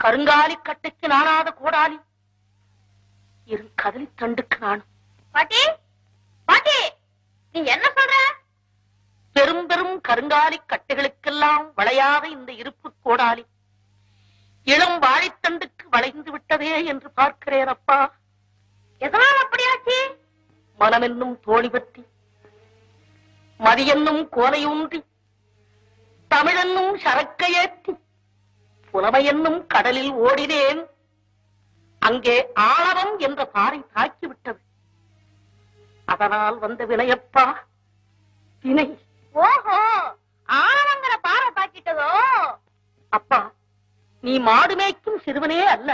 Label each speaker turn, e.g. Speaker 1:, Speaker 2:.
Speaker 1: கருங்காலி கட்டைக்கு நானாத கோடாலி. இரு கதலி தண்டுக்கு நானும்.
Speaker 2: பாட்டி பாட்டி நீ என்ன சொல்ற?
Speaker 1: பெரும் பெரும் கருங்காலி கட்டைகளுக்கெல்லாம் வளையாத இந்த இருப்பு கோடாலி. இளம் வாழைத்தண்டுக்கு வளைந்து விட்டதே என்று பார்க்கிறேன் அப்பா.
Speaker 2: எதனால் அப்படியாச்சு?
Speaker 1: மனமென்னும் தோணி பற்றி மதியென்னும் கோலையூன்றி தமிழென்னும் சரக்கையேற்றி புலமையென்னும் கடலில் ஓடினேன். அங்கே ஆணவம் என்ற பாறை தாக்கிவிட்டது. அதனால் வந்த வினையப்பா வினை
Speaker 2: ஓஹோ ஆனவங்கிற பாறை தாக்கிட்டதோ?
Speaker 1: அப்பா நீ மாடு மேய்க்கும் சிறுவனே அல்ல.